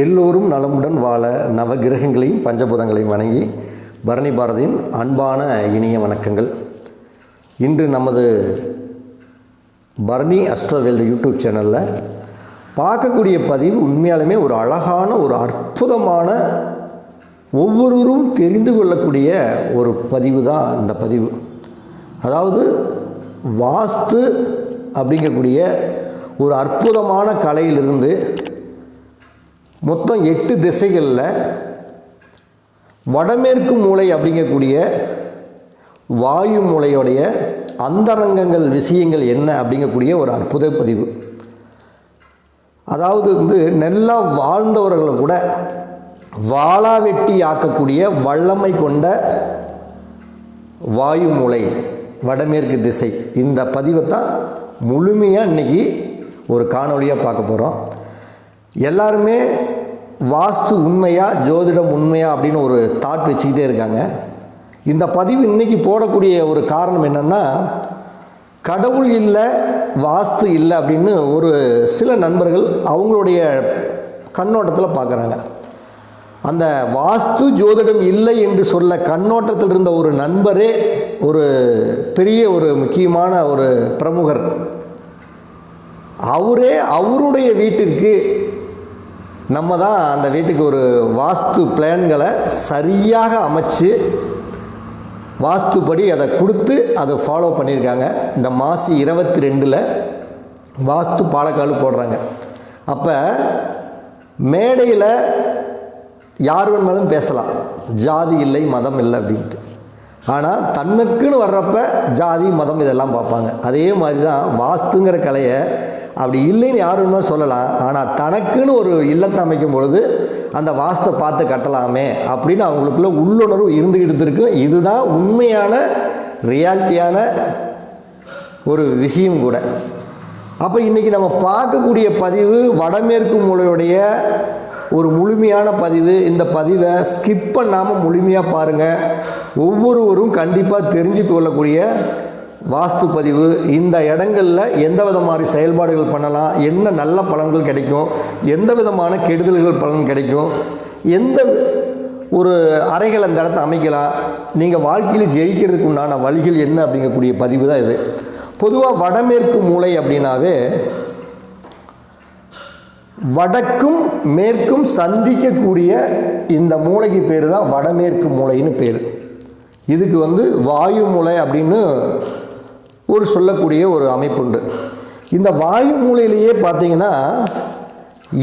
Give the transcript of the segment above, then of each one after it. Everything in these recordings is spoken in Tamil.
எல்லோரும் நலமுடன் வாழ நவகிரகங்களையும் பஞ்சபூதங்களையும் வணங்கி பரணி பாரதியின் அன்பான இனிய வணக்கங்கள். இன்று நமது பரணி அஸ்ட்ரோவேல்டு யூடியூப் சேனலில் பார்க்கக்கூடிய பதிவு உண்மையாலுமே ஒரு அழகான ஒரு அற்புதமான ஒவ்வொருவரும் தெரிந்து கொள்ளக்கூடிய ஒரு பதிவு தான் இந்த பதிவு. அதாவது வாஸ்து அப்படிங்கக்கூடிய ஒரு அற்புதமான கலையிலிருந்து மொத்தம் எட்டு திசைகளில் வடமேற்கு மூலை அப்படிங்கக்கூடிய வாயு மூளையுடைய அந்தரங்கங்கள் விஷயங்கள் என்ன அப்படிங்கக்கூடிய ஒரு அற்புத பதிவு. அதாவது வந்து நல்லா வாழ்ந்தவர்களை கூட வாழா வெட்டி ஆக்கக்கூடிய வல்லமை கொண்ட வாயு மூலை வடமேற்கு திசை. இந்த பதிவை தான் முழுமையாக இன்றைக்கி ஒரு காணொளியாக பார்க்க போகிறோம் எல்லாருமே வாஸ்து உண்மையா ஜோதிடம் உண்மையா அப்படின்னு ஒரு தாட் வச்சுக்கிட்டே இருக்காங்க. இந்த பதிவு இன்றைக்கி போடக்கூடிய ஒரு காரணம் என்னென்னா கடவுள் இல்லை வாஸ்து இல்லை அப்படின்னு ஒரு சில நண்பர்கள் அவங்களுடைய கண்ணோட்டத்தில் பார்க்குறாங்க அந்த வாஸ்து ஜோதிடம் இல்லை என்று சொல்ல கண்ணோட்டத்தில் இருந்த ஒரு நண்பரே ஒரு பெரிய ஒரு முக்கியமான ஒரு பிரமுகர். அவரே அவருடைய வீட்டிற்கு நம்ம தான் அந்த வீட்டுக்கு ஒரு வாஸ்து பிளான்களை சரியாக அமைச்சு வாஸ்துப்படி அதை கொடுத்து அதை ஃபாலோ பண்ணியிருக்காங்க. இந்த மாசி இருபத்தி ரெண்டில் வாஸ்து பாலக்காடு போடுறாங்க. அப்போ மேடையில் யார் வேணாலும் பேசலாம். ஜாதி இல்லை மதம் இல்லை அப்படின்ட்டு. ஆனால் தன்னுக்குன்னு வர்றப்ப ஜாதி மதம் இதெல்லாம் பார்ப்பாங்க. அதே மாதிரி தான் வாஸ்துங்கிற கலையை அப்படி இல்லைன்னு யாருமே சொல்லலாம் ஆனால் தனக்குன்னு ஒரு இல்லத்தை அமைக்கும் பொழுது அந்த வாஸ்தை பார்த்து கட்டலாமே அப்படின்னு அவங்களுக்குள்ள உள்ளுணர்வு இருந்துக்கிட்டு இருக்கு. இதுதான் உண்மையான ரியாலிட்டியான ஒரு விஷயம் கூட. அப்போ இன்றைக்கி நம்ம பார்க்கக்கூடிய பதிவு வடமேற்கு மூலையுடைய ஒரு முழுமையான பதிவு. இந்த பதிவை ஸ்கிப் பண்ணாமல் முழுமையாக பாருங்கள் ஒவ்வொருவரும் கண்டிப்பாக தெரிஞ்சு கொள்ளக்கூடிய வாஸ்து பதிவு இந்த இடங்களில் எந்த விதமான செயல்பாடுகள் பண்ணலாம் என்ன நல்ல பலன்கள் கிடைக்கும் எந்த விதமான கெடுதல்கள் பலன் கிடைக்கும் எந்த ஒரு அறைகள் அந்த இடத்த அமைக்கலாம் நீங்கள் வாழ்க்கையில் ஜெயிக்கிறதுக்கு உண்டான வழிகள் என்ன அப்படிங்கக்கூடிய பதிவு தான் இது. பொதுவாக வடமேற்கு மூலை அப்படின்னாவே வடக்கும் மேற்கும் சந்திக்கக்கூடிய இந்த மூளைக்கு பேர் தான் வடமேற்கு மூளைன்னு பேர். இதுக்கு வந்து வாயு மூலை அப்படின்னு ஒரு சொல்லக்கூடிய ஒரு அமைப்புண்டு. இந்த வாயு மூலையிலேயே பார்த்தீங்கன்னா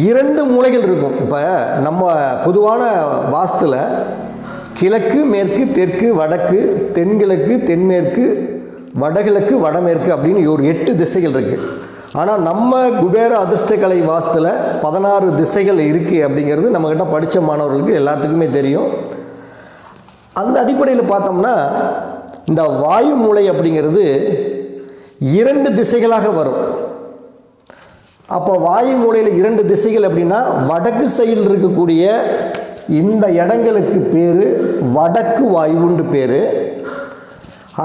இரண்டு மூலைகள் இருக்கும். இப்போ நம்ம பொதுவான வாஸ்துல கிழக்கு மேற்கு தெற்கு வடக்கு தென்கிழக்கு தென்மேற்கு வடகிழக்கு வடமேற்கு அப்படின்னு ஒரு எட்டு திசைகள் இருக்குது ஆனால் நம்ம குபேர அதிர்ஷ்டக்கலை வாஸ்துல பதினாறு திசைகள் இருக்குது அப்படிங்கிறது நம்மக்கிட்ட படித்த மாணவர்களுக்கு எல்லாத்துக்குமே தெரியும். அந்த அடிப்படையில் பார்த்தோம்னா இந்த வாயு மூலை அப்படிங்கிறது இரண்டு திசைகளாக வரும். அப்போ வாயு மூலையில் இரண்டு திசைகள் அப்படின்னா வடக்கு சைடில் இருக்கக்கூடிய இந்த இடங்களுக்கு பேர் வடக்கு வாயுன்னு பேர்.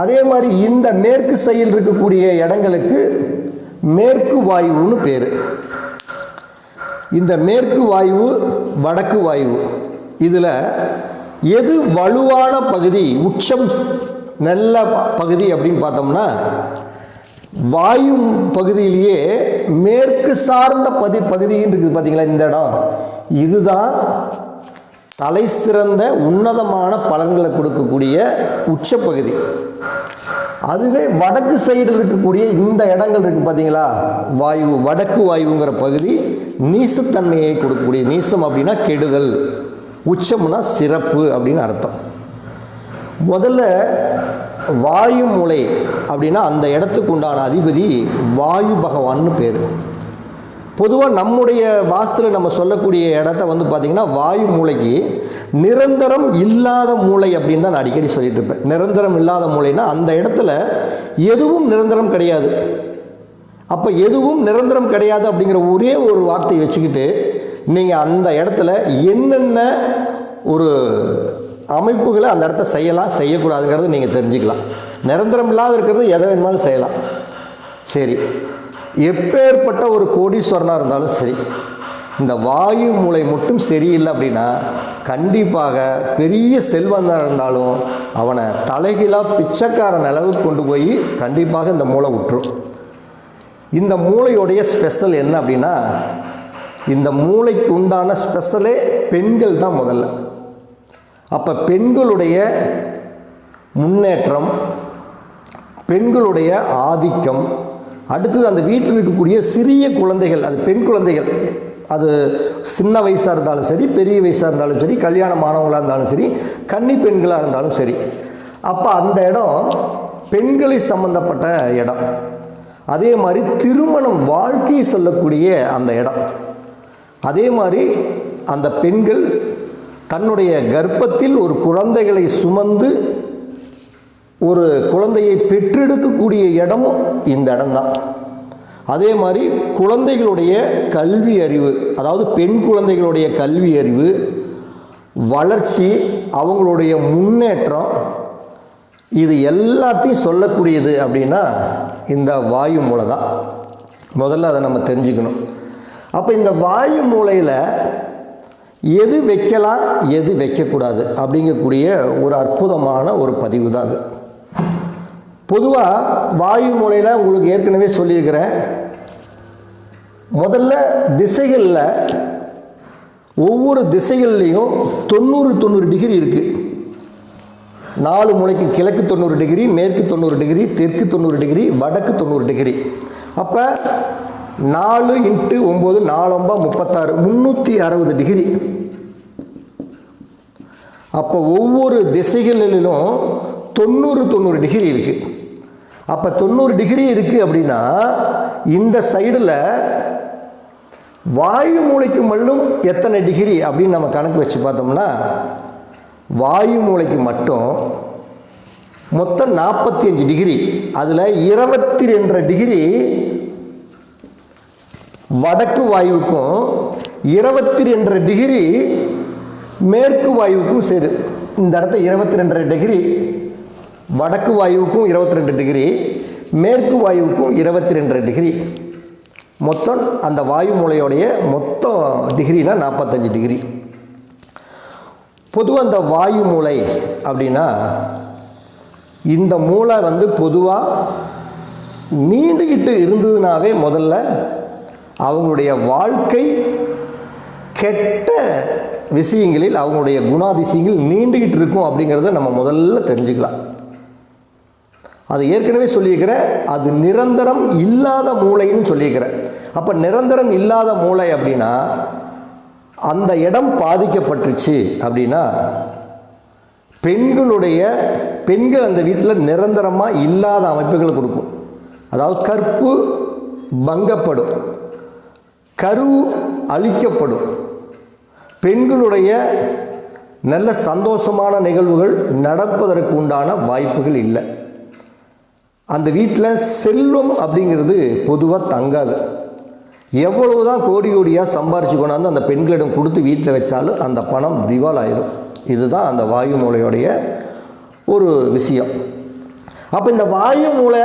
அதே மாதிரி இந்த மேற்கு சைடில் இருக்கக்கூடிய இடங்களுக்கு மேற்கு வாயுன்னு பேர். இந்த மேற்கு வாயு வடக்கு வாயு. இதில் எது வலுவான பகுதி உச்சம் நல்ல பகுதி அப்படின்னு பார்த்தோம்னா வாயு பகுதியிலேயே மேற்கு சார்ந்த பதி பகுதின்னு இருக்குது பார்த்தீங்களா இந்த இடம். இதுதான் தலை சிறந்த உன்னதமான பலன்களை கொடுக்கக்கூடிய உச்சப்பகுதி அதுவே வடக்கு சைடு இருக்கக்கூடிய இந்த இடங்கள் இருக்குது பார்த்தீங்களா வாயு வடக்கு வாயுங்கிற பகுதி நீசத்தன்மையை கொடுக்கக்கூடிய நீசம் அப்படின்னா கெடுதல் உச்சம்னா சிறப்பு அப்படின்னு அர்த்தம். முதல்ல வாயு மூலை அப்படின்னா அந்த இடத்துக்கு உண்டான அதிபதி வாயு பகவான்னு பேர். பொதுவாக நம்முடைய வாஸ்தில் நம்ம சொல்லக்கூடிய இடத்த வந்து பார்த்திங்கன்னா வாயு மூளைக்கு நிரந்தரம் இல்லாத மூளை அப்படின்னு தான் நான் அடிக்கடி சொல்லிட்டு இருப்பேன். நிரந்தரம் இல்லாத மூளைனா அந்த இடத்துல எதுவும் நிரந்தரம் கிடையாது. அப்போ எதுவும் நிரந்தரம் கிடையாது அப்படிங்கிற ஒரே ஒரு வார்த்தையை வச்சுக்கிட்டு நீங்கள் அந்த இடத்துல என்னென்ன ஒரு அமைப்புகளை அந்த இடத்த செய்யலாம் செய்யக்கூடாதுங்கிறது நீங்கள் தெரிஞ்சுக்கலாம். நிரந்தரம் இல்லாத இருக்கிறது எதை வேணுமாலும் செய்யலாம். சரி. எப்பேற்பட்ட ஒரு கோடீஸ்வரனாக இருந்தாலும் சரி இந்த வாயு மூளை மட்டும் சரியில்லை அப்படின்னா கண்டிப்பாக பெரிய செல்வந்தாக இருந்தாலும் அவனை தலைகீழாக பிச்சைக்காரன் அளவுக்கு கொண்டு போய் கண்டிப்பாக இந்த மூளை விட்டுரும் இந்த மூளையுடைய ஸ்பெஷல் என்ன அப்படின்னா இந்த மூளைக்கு உண்டான ஸ்பெஷலே பெண்கள் தான் முதல்ல. அப்போ பெண்களுடைய முன்னேற்றம் பெண்களுடைய ஆதிக்கம் அடுத்தது அந்த வீட்டில் இருக்கக்கூடிய சிறிய குழந்தைகள் அது பெண் குழந்தைகள் அது சின்ன வயசாக இருந்தாலும் சரி பெரிய வயசாக இருந்தாலும் சரி கல்யாணம் மாணவங்களாக இருந்தாலும் சரி கன்னி பெண்களாக இருந்தாலும் சரி. அப்போ அந்த இடம் பெண்களை சம்பந்தப்பட்ட இடம். அதே மாதிரி திருமணம் வாழ்க்கையை சொல்லக்கூடிய அந்த இடம். அதே மாதிரி அந்த பெண்கள் தன்னுடைய கர்ப்பத்தில் ஒரு குழந்தைகளை சுமந்து ஒரு குழந்தையை பெற்றெடுக்கக்கூடிய இடமும் இந்த இடம்தான். அதே மாதிரி குழந்தைகளுடைய கல்வி அறிவு அதாவது பெண் குழந்தைகளுடைய கல்வி அறிவு வளர்ச்சி அவங்களுடைய முன்னேற்றம் இது எல்லாத்தையும் சொல்லக்கூடியது அப்படின்னா இந்த வாயு மூளை தான் முதல்ல அதை நம்ம தெரிஞ்சுக்கணும். அப்போ இந்த வாயு மூலையில் எது வைக்கலாம் எது வைக்கக்கூடாது அப்படிங்கக்கூடிய ஒரு அற்புதமான ஒரு பதிவு தான் அது. பொதுவாக வாயு மூலையில் உங்களுக்கு ஏற்கனவே சொல்லியிருக்கிறேன். முதல்ல திசைகளில் ஒவ்வொரு திசைகள்லேயும் தொண்ணூறு தொண்ணூறு டிகிரி இருக்குது நாலு முனைக்கு கிழக்கு தொண்ணூறு டிகிரி மேற்கு தொண்ணூறு டிகிரி தெற்கு தொண்ணூறு டிகிரி வடக்கு தொண்ணூறு டிகிரி. அப்போ நாலு இன்ட்டு ஒம்பது நாலொம்பா முப்பத்தாறு முந்நூற்றி அறுபது டிகிரி. அப்போ ஒவ்வொரு திசைகளிலும் தொண்ணூறு தொண்ணூறு டிகிரி இருக்குது அப்போ தொண்ணூறு டிகிரி இருக்குது அப்படின்னா இந்த சைடில் வாயு மூளைக்கு மட்டும் எத்தனை டிகிரி அப்படின்னு நம்ம கணக்கு வச்சு பார்த்தோம்னா வாயு மூளைக்கு மட்டும் மொத்தம் நாற்பத்தி அஞ்சு டிகிரி அதில் இருபத்தி ரெண்டரை டிகிரி வடக்கு வாயுவுக்கும் இருபத்தி ரெண்டரை டிகிரி மேற்கு வாயுவுக்கும் சேரு. இந்த இடத்த இருபத்தி ரெண்டரை டிகிரி வடக்கு வாயுவுக்கும் இருபத்தி ரெண்டு டிகிரி மேற்கு வாயுவுக்கும் இருபத்தி ரெண்டரை டிகிரி. மொத்தம் அந்த வாயு மூலையோடைய மொத்தம் டிகிரினா நாற்பத்தஞ்சு டிகிரி. பொதுவாக அந்த வாயு மூளை அப்படின்னா இந்த மூளை வந்து பொதுவாக நீண்டுக்கிட்டு இருந்ததுனாவே முதல்ல அவங்களுடைய வாழ்க்கை கெட்ட விஷயங்களில் அவங்களுடைய குணாதிசயங்கள் நீண்டுக்கிட்டு இருக்கும் அப்படிங்கிறத நம்ம முதல்ல தெரிஞ்சுக்கலாம். அது ஏற்கனவே சொல்லியிருக்கிறேன் அது நிரந்தரம் இல்லாத மூளைன்னு சொல்லியிருக்கிறேன் அப்போ நிரந்தரம் இல்லாத மூளை அப்படின்னா அந்த இடம் பாதிக்கப்பட்டுருச்சு அப்படின்னா பெண்களுடைய பெண்கள் அந்த வீட்டில் நிரந்தரமாக இல்லாத அமைப்புகள் கொடுக்கும். அதாவது கற்பு பங்கப்படும் கரு அழிக்கப்படும். பெண்களுடைய நல்ல சந்தோஷமான நிகழ்வுகள் நடப்பதற்கு உண்டான வாய்ப்புகள் இல்லை. அந்த வீட்டில் செல்வம் அப்படிங்கிறது பொதுவாக தங்காது. எவ்வளவு தான் கோடி கோடியாக சம்பாரிச்சு கொண்டாந்து அந்த பெண்களிடம் கொடுத்து வீட்டில் வச்சாலும் அந்த பணம் திவால் ஆயிரும் இதுதான் அந்த வாயு மூளையுடைய ஒரு விஷயம். அப்போ இந்த வாயு மூளை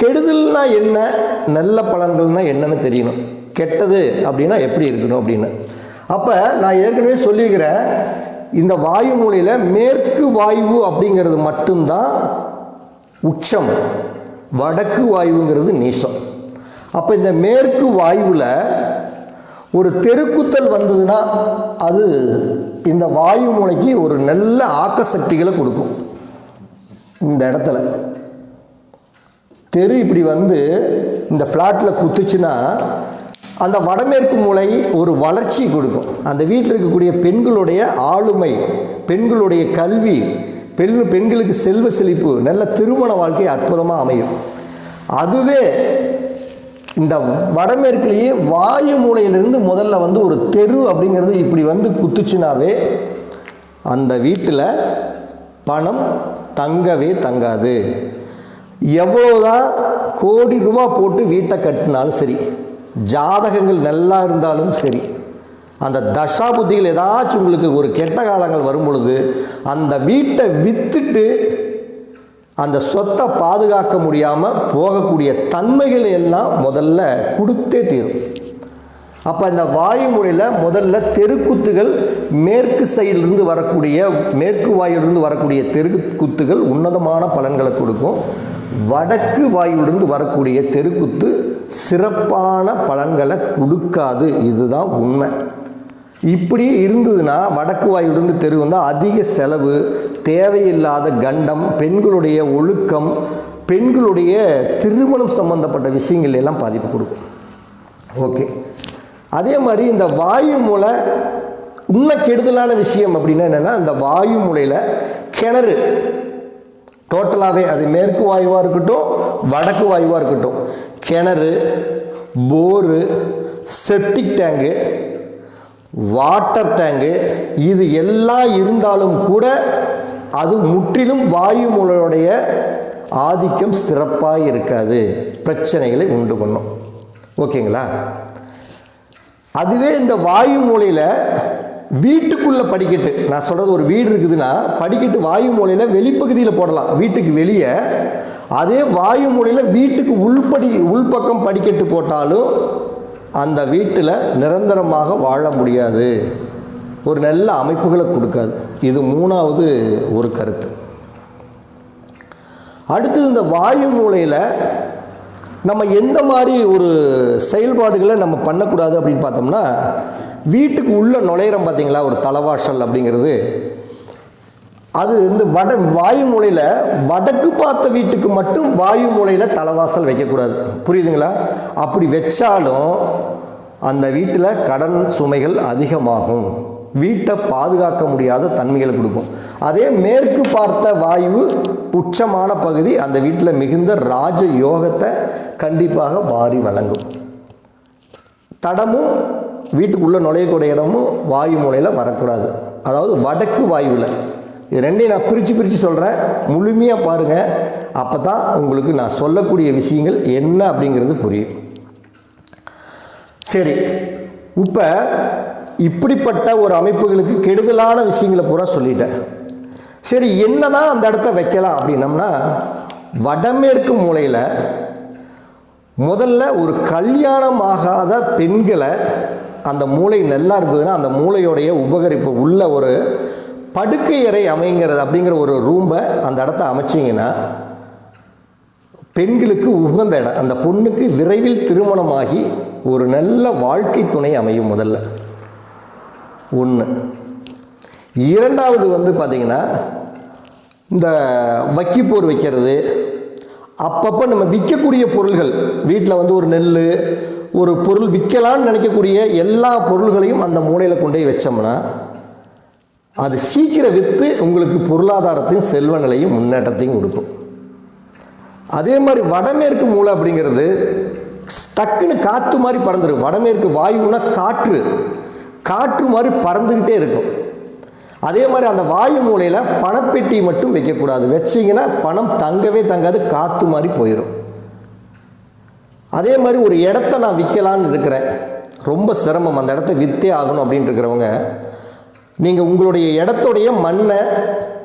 கெடுதல்னா என்ன? நல்ல பலன்கள்னால் என்னன்னு தெரியணும். கெட்டது அப்படின்னா எப்படி இருக்கணும் அப்படின்னு. அப்போ நான் ஏற்கனவே சொல்லியிருக்கிறேன் இந்த வாயு மூலையில் மேற்கு வாயு அப்படிங்கிறது மட்டும்தான் உச்சம் வடக்கு வாயுங்கிறது நீசம். அப்போ இந்த மேற்கு வாயுவில் ஒரு தெருக்குத்தல் வந்ததுன்னா அது இந்த வாயு மூளைக்கு ஒரு நல்ல ஆக்க சக்திகளை கொடுக்கும். இந்த இடத்துல தெரு இப்படி வந்து இந்த ஃப்ளாட்டில் குத்துச்சுன்னா அந்த வடமேற்கு மூளை ஒரு வளர்ச்சி கொடுக்கும். அந்த வீட்டில் இருக்கக்கூடிய பெண்களுடைய ஆளுமை பெண்களுடைய கல்வி பெண் பெண்களுக்கு செல்வ செழிப்பு நல்ல திருமண வாழ்க்கை அற்புதமாக அமையும். அதுவே இந்த வடமேற்குலேயே வாயு மூலையிலிருந்து முதல்ல வந்து ஒரு தெரு அப்படிங்கிறது இப்படி வந்து குத்துச்சுனாவே அந்த வீட்டில் பணம் தங்கவே தங்காது. எவ்வளோதான் கோடி ரூபா போட்டு வீட்டை கட்டினாலும் சரி ஜாதகங்கள் நல்லா இருந்தாலும் சரி அந்த தசா புத்திகள் ஏதாச்சும் உங்களுக்கு ஒரு கெட்ட காலங்கள் வரும் பொழுது அந்த வீட்டை விற்றுட்டு அந்த சொத்தை பாதுகாக்க முடியாமல் போகக்கூடிய தன்மைகள் எல்லாம் முதல்ல கொடுத்தே தீரும். அப்போ இந்த வாயுமொழியில் முதல்ல தெருக்குத்துகள் மேற்கு சைடிலிருந்து வரக்கூடிய மேற்கு வாயிலிருந்து வரக்கூடிய தெருக்குத்துகள் உன்னதமான பலன்களை கொடுக்கும். வடக்கு வாயுலிருந்து வரக்கூடிய தெருக்குத்து சிறப்பான பலன்களை கொடுக்காது. இதுதான் உண்மை. இப்படி இருந்ததுன்னா வடக்கு வாயுவிலிருந்து தெரு வந்தால் அதிக செலவு தேவையில்லாத கண்டம் பெண்களுடைய ஒழுக்கம் பெண்களுடைய திருமணம் சம்பந்தப்பட்ட விஷயங்கள் எல்லாம் பாதிப்பு கொடுக்கும். ஓகே. அதே மாதிரி இந்த வாயு மூலை உண்மை கெடுதலான விஷயம் அப்படின்னா என்னென்னா இந்த வாயு மூலையில் கிணறு. டோட்டலாகவே அது மேற்கு வாயுவாக இருக்கட்டும் வடக்கு வாயுவாக இருக்கட்டும். கிணறு bore septic tank water tank இது எல்லாம் இருந்தாலும் கூட அது முற்றிலும் வாயு மூலையுடைய ஆதிக்கம் சிறப்பாக இருக்காது. பிரச்சனைகளை உண்டு பண்ணும். ஓகேங்களா? அதுவே இந்த வாயு மூலையில் வீட்டுக்குள்ளே படிக்கட்டு. நான் சொல்கிறது ஒரு வீடு இருக்குதுன்னா படிக்கட்டு வாயு மூலையில் வெளிப்பகுதியில் போடலாம். வீட்டுக்கு வெளியே அதே வாயு மூலையில் வீட்டுக்கு உள்படி உள்பக்கம் படிக்கட்டு போட்டாலும் அந்த வீட்டில் நிரந்தரமாக வாழ முடியாது. ஒரு நல்ல அமைப்புகளை கொடுக்காது. இது மூணாவது ஒரு கருத்து. அடுத்தது இந்த வாயு மூலையில் நம்ம எந்த மாதிரி ஒரு செயல்பாடுகளை நம்ம பண்ணக்கூடாது அப்படின்னு பார்த்தோம்னா வீட்டுக்கு உள்ளே நுழையிறோம் பார்த்தீங்களா? ஒரு தலைவாசல் அப்படிங்கிறது. அது வந்து வட வாயு மூலையில் வடக்கு பார்த்த வீட்டுக்கு மட்டும் வாயு மூலையில் தலைவாசல் வைக்கக்கூடாது. புரியுதுங்களா? அப்படி வச்சாலும் அந்த வீட்டில் கடன் சுமைகள் அதிகமாகும். வீட்டை பாதுகாக்க முடியாத தன்மைகளை கொடுக்கும். அதே மேற்கு பார்த்த வாயு உச்சமான பகுதி அந்த வீட்டில் மிகுந்த ராஜ யோகத்தை கண்டிப்பாக வாரி வழங்கும். தடமும் வீட்டுக்குள்ளே நுழையக்கூடிய இடமும் வாயு மூலையில் வரக்கூடாது. அதாவது வடக்கு வாயுவில். இது ரெண்டையும் நான் பிரித்து பிரித்து சொல்கிறேன் முழுமையாக பாருங்கள் அப்போ தான் உங்களுக்கு நான் சொல்லக்கூடிய விஷயங்கள் என்ன அப்படிங்கிறது புரியும். சரி. இப்போ இப்படிப்பட்ட ஒரு அமைப்புகளுக்கு கெடுதலான விஷயங்களை பூரா சொல்லிட்டேன். சரி என்ன தான் அந்த இடத்த வைக்கலாம் அப்படின்னம்னா வடமேற்கு மூலையில் முதல்ல ஒரு கல்யாணம் ஆகாத பெண்களை அந்த மூளை நல்லா இருந்ததுன்னா அந்த மூளையோடைய உபகரிப்பு உள்ள ஒரு படுக்கை அறை அமைங்கிறது அப்படிங்கிற ஒரு ரூமை அந்த இடத்த அமைச்சிங்கன்னா பெண்களுக்கு உகந்த இடம். அந்த பொண்ணுக்கு விரைவில் திருமணமாகி ஒரு நல்ல வாழ்க்கை துணை அமையும் முதல்ல. ஒன்று இரண்டாவது வந்து பார்த்திங்கன்னா இந்த வக்கிப்போர் வைக்கிறது. அப்பப்போ நம்ம விற்கக்கூடிய பொருள்கள் வீட்டில் வந்து ஒரு நெல் ஒரு பொருள் விற்கலான்னு நினைக்கக்கூடிய எல்லா பொருள்களையும் அந்த மூலையில் கொண்டு போய் வச்சோம்னா அது சீக்கிரம் விற்று உங்களுக்கு பொருளாதாரத்தையும் செல்வ நிலையும் முன்னேற்றத்தையும் கொடுக்கும். அதே மாதிரி வடமேற்கு மூலை அப்படிங்கிறது டக்குன்னு காற்று மாதிரி பறந்துடும் வடமேற்கு வாயுனா காற்று. காற்று மாதிரி பறந்துக்கிட்டே இருக்கும். அதே மாதிரி அந்த வாயு மூலையில் பணப்பெட்டி மட்டும் வைக்கக்கூடாது. வச்சிங்கன்னா பணம் தங்கவே தங்காது காற்று மாதிரி போயிடும் அதே மாதிரி ஒரு இடத்த நான் விற்கலான்னு இருக்கிறேன். ரொம்ப சிரமம். அந்த இடத்த விற்றே ஆகணும் அப்படின்ட்டு இருக்கிறவங்க நீங்கள் உங்களுடைய இடத்துடைய மண்ணை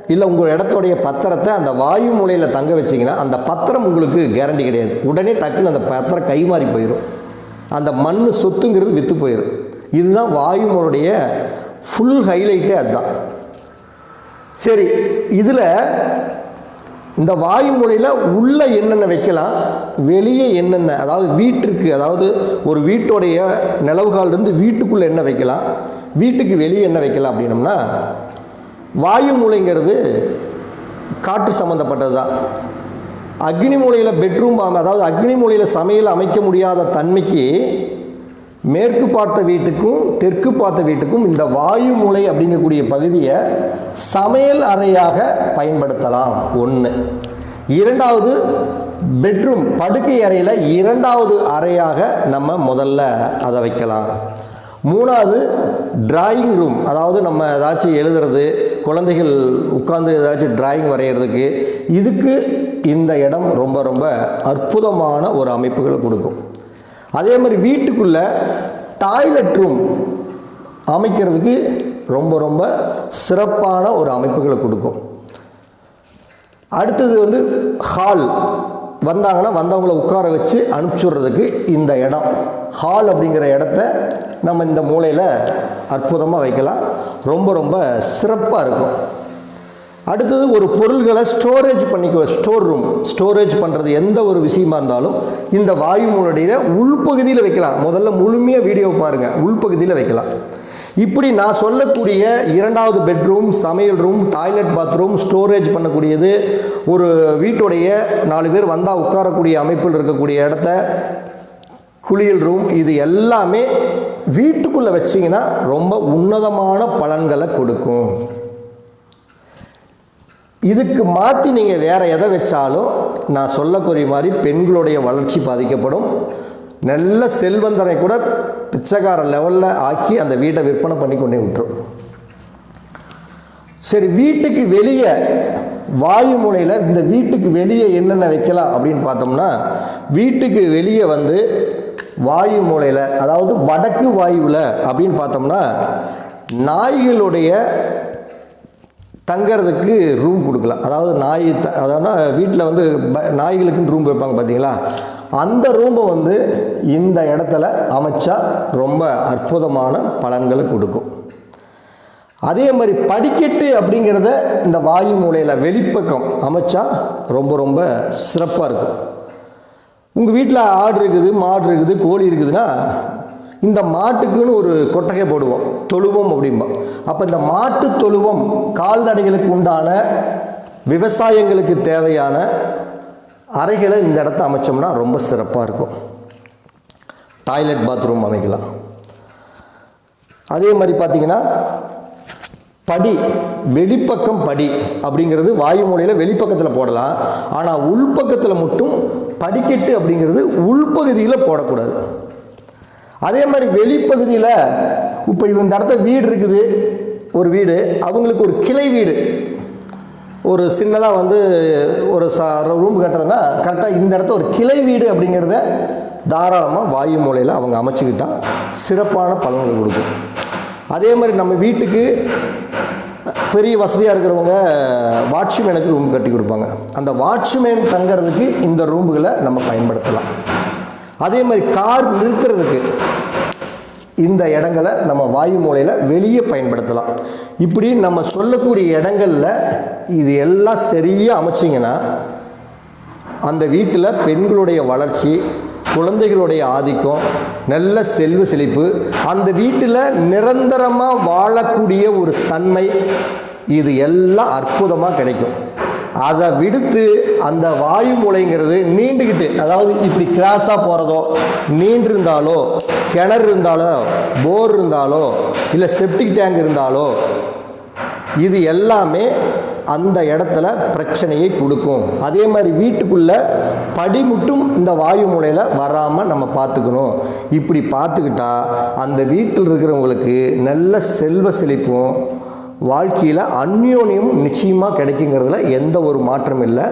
இல்லை உங்கள் இடத்துடைய பத்திரத்தை அந்த வாயு மூலையில் தங்க வச்சிங்கன்னா அந்த பத்திரம் உங்களுக்கு கேரண்டி கிடையாது. உடனே டக்குன்னு அந்த பத்திரம் கை மாறி போயிடும் அந்த மண் சொத்துங்கிறது விற்று போயிடும் இதுதான் வாயு ஃபுல் ஹைலைட்டே அதுதான். சரி இதில் இந்த வாயு மூலையில் உள்ளே என்னென்ன வைக்கலாம்? வெளியே என்னென்ன? அதாவது வீட்டிற்கு அதாவது ஒரு வீட்டுடைய நிலவுகாலிருந்து வீட்டுக்குள்ளே என்ன வைக்கலாம்? வீட்டுக்கு வெளியே என்ன வைக்கலாம் அப்படின்னம்னா வாயு மூலைங்கிறது காற்று சம்மந்தப்பட்டது தான் அக்னி மூலையில் பெட்ரூம் அதாவது அக்னி மூலையில் சமையல் அமைக்க முடியாத தன்மைக்கு மேற்கு பார்த்த வீட்டுக்கும் தெற்கு பார்த்த வீட்டுக்கும் இந்த வாயு மூலை அப்படிங்கக்கூடிய பகுதியை சமையல் அறையாக பயன்படுத்தலாம். ஒன்று இரண்டாவது பெட்ரூம் படுக்கை அறையில் இரண்டாவது அறையாக நம்ம முதல்ல அதை வைக்கலாம். மூணாவது டிராயிங் ரூம் அதாவது நம்ம ஏதாச்சும் எழுதுறது குழந்தைகள் உட்காந்து ஏதாச்சும் டிராயிங் வரைகிறதுக்கு இதுக்கு இந்த இடம் ரொம்ப ரொம்ப அற்புதமான ஒரு அமைப்புகளை கொடுக்கும். அதே மாதிரி வீட்டுக்குள்ளே டாய்லெட் ரூம் அமைக்கிறதுக்கு ரொம்ப ரொம்ப சிறப்பான ஒரு அமைப்புகளை கொடுக்கும். அடுத்தது வந்து ஹால் வந்தாங்கன்னா வந்தவங்கள உட்கார வச்சு அனுப்பிச்சுடுறதுக்கு இந்த இடம். ஹால் அப்படிங்கிற இடத்த நம்ம இந்த மூலையில் அற்புதமாக வைக்கலாம். ரொம்ப ரொம்ப சிறப்பாக இருக்கும். அடுத்தது ஒரு பொருள்களை ஸ்டோரேஜ் பண்ணிக்க ஸ்டோர் ரூம் ஸ்டோரேஜ் பண்ணுறது எந்த ஒரு விஷயமா இருந்தாலும் இந்த வாயு மூலடியில் உள்பகுதியில் வைக்கலாம். முதல்ல முழுமையாக வீடியோ பாருங்கள் உள்பகுதியில் வைக்கலாம். இப்படி நான் சொல்லக்கூடிய இரண்டாவது பெட்ரூம் சமையல் ரூம் டாய்லெட் பாத்ரூம் ஸ்டோரேஜ் பண்ணக்கூடியது ஒரு வீட்டுடைய நாலு பேர் வந்தால் உட்காரக்கூடிய அமைப்பில் இருக்கக்கூடிய இடத்த குளியல் ரூம் இது எல்லாமே வீட்டுக்குள்ளே வச்சிங்கன்னா ரொம்ப உன்னதமான பலன்களை கொடுக்கும். இதுக்கு மாற்றி நீங்கள் வேறு எதை வச்சாலும் நான் சொல்லக்கூடிய மாதிரி பெண்களுடைய வளர்ச்சி பாதிக்கப்படும். நல்ல செல்வந்தனை கூட பிச்சைக்கார லெவலில் ஆக்கி அந்த வீட்டை விற்பனை பண்ணி கொண்டே விட்டுரும். சரி வீட்டுக்கு வெளியே வாயு மூலையில் இந்த வீட்டுக்கு வெளியே என்னென்ன வைக்கலாம் அப்படின்னு பார்த்தோம்னா வீட்டுக்கு வெளியே வந்து வாயு மூலையில் அதாவது வடக்கு வாயுவில் அப்படின்னு பார்த்தோம்னா நாய்களுடைய தங்கிறதுக்கு ரூம் கொடுக்கலாம். அதாவது நாய் த அதாவது வீட்டில் வந்து ப- நாய்களுக்குன்னு ரூம் வைப்பாங்க பார்த்தீங்களா அந்த ரூமை வந்து இந்த இடத்துல அமைச்சா ரொம்ப அற்புதமான பலன்களை கொடுக்கும். அதே மாதிரி படிக்கட்டு அப்படிங்கிறத இந்த வாயு மூலையில் வெளிப்பக்கம் அமைச்சா ரொம்ப ரொம்ப சிறப்பாக இருக்கும். உங்கள் வீட்டில் ஆடு இருக்குது மாடு இருக்குது கோழி இருக்குதுன்னா இந்த மாட்டுக்குன்னு ஒரு கொட்டகை போடுவோம். தொழுவம் அப்படிம்போம் அப்போ இந்த மாட்டு தொழுவம் கால்நடைகளுக்கு உண்டான விவசாயங்களுக்கு தேவையான அறைகளை இந்த இடத்த அமைச்சோம்னா ரொம்ப சிறப்பாக இருக்கும். டாய்லெட் பாத்ரூம் அமைக்கலாம். அதே மாதிரி பார்த்தீங்கன்னா படி வெளிப்பக்கம் படி அப்படிங்கிறது வாயு மூலையில் வெளிப்பக்கத்தில் போடலாம். ஆனால் உள்பக்கத்தில் மட்டும் படிக்கட்டு அப்படிங்கிறது உள்பகுதியில் போடக்கூடாது. அதே மாதிரி வெளிப்பகுதியில் இப்போ இந்த இடத்த வீடு இருக்குது ஒரு வீடு. அவங்களுக்கு ஒரு கிளை வீடு. ஒரு சின்னதாக வந்து ஒரு ச ரூம் கட்டுறதுன்னா கரெக்டாக இந்த இடத்த ஒரு கிளை வீடு அப்படிங்கிறத தாராளமாக வாயு மூலையில் அவங்க அமைச்சிக்கிட்டால் சிறப்பான பலன்கள் கொடுக்கும். அதே மாதிரி நம்ம வீட்டுக்கு பெரிய வசதியாக இருக்கிறவங்க வாட்ச்மேனுக்கு ரூம் கட்டி கொடுப்பாங்க. அந்த வாட்ச்மேன் தங்குறதுக்கு இந்த ரூம்புகளை நம்ம பயன்படுத்தலாம். அதே மாதிரி கார் நிறுத்துறதுக்கு இந்த இடங்களை நம்ம வாயு மூலையில் வெளியே பயன்படுத்தலாம். இப்படி நம்ம சொல்லக்கூடிய இடங்களில் இது எல்லாம் சரியாக அமைச்சிங்கன்னா அந்த வீட்டில் பெண்களுடைய வளர்ச்சி குழந்தைகளுடைய ஆதிக்கம் நல்ல செல்வ செழிப்பு அந்த வீட்டில் நிரந்தரமாக வாழக்கூடிய ஒரு தன்மை இது எல்லாம் அற்புதமாக கிடைக்கும். அதை விடுத்து அந்த வாயு மூலைங்கிறது நீண்டுக்கிட்டு அதாவது இப்படி கிராஸாக போகிறதோ நீண்டிருந்தாலோ கிணறு இருந்தாலோ போர் இருந்தாலோ இல்லை செப்டிக் டேங்க் இருந்தாலோ இது எல்லாமே அந்த இடத்துல பிரச்சனையை கொடுக்கும். அதே மாதிரி வீட்டுக்குள்ளே படி மட்டும் இந்த வாயு மூலையில் வராமல் நம்ம பார்த்துக்கணும். இப்படி பார்த்துக்கிட்டா அந்த வீட்டில் இருக்கிறவங்களுக்கு நல்ல செல்வ செழிப்பும் வாழ்க்கையில் அந்யோன்யம் நிச்சயமாக கிடைக்குங்கிறதுல எந்த ஒரு மாற்றம் இல்லை.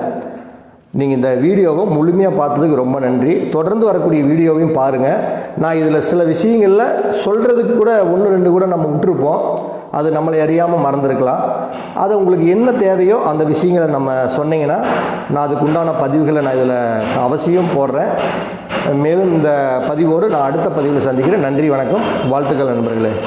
நீங்கள் இந்த வீடியோவை முழுமையாக பார்த்ததுக்கு ரொம்ப நன்றி. தொடர்ந்து வரக்கூடிய வீடியோவையும் பாருங்கள் நான் இதில் சில விஷயங்களில் சொல்கிறதுக்கு கூட ஒன்று ரெண்டு கூட நம்ம விட்டுருப்போம். அது நம்மளை அறியாமல் மறந்துருக்கலாம். அது உங்களுக்கு என்ன தேவையோ அந்த விஷயங்களை நம்ம சொன்னீங்கன்னா நான் அதுக்கு உண்டான பதிவுகளை நான் இதில் அவசியம் போடுறேன். மேலும் இந்த பதிவோடு நான் அடுத்த பதிவில் சந்திக்கிறேன். நன்றி வணக்கம். வாழ்த்துக்கள் நண்பர்களே.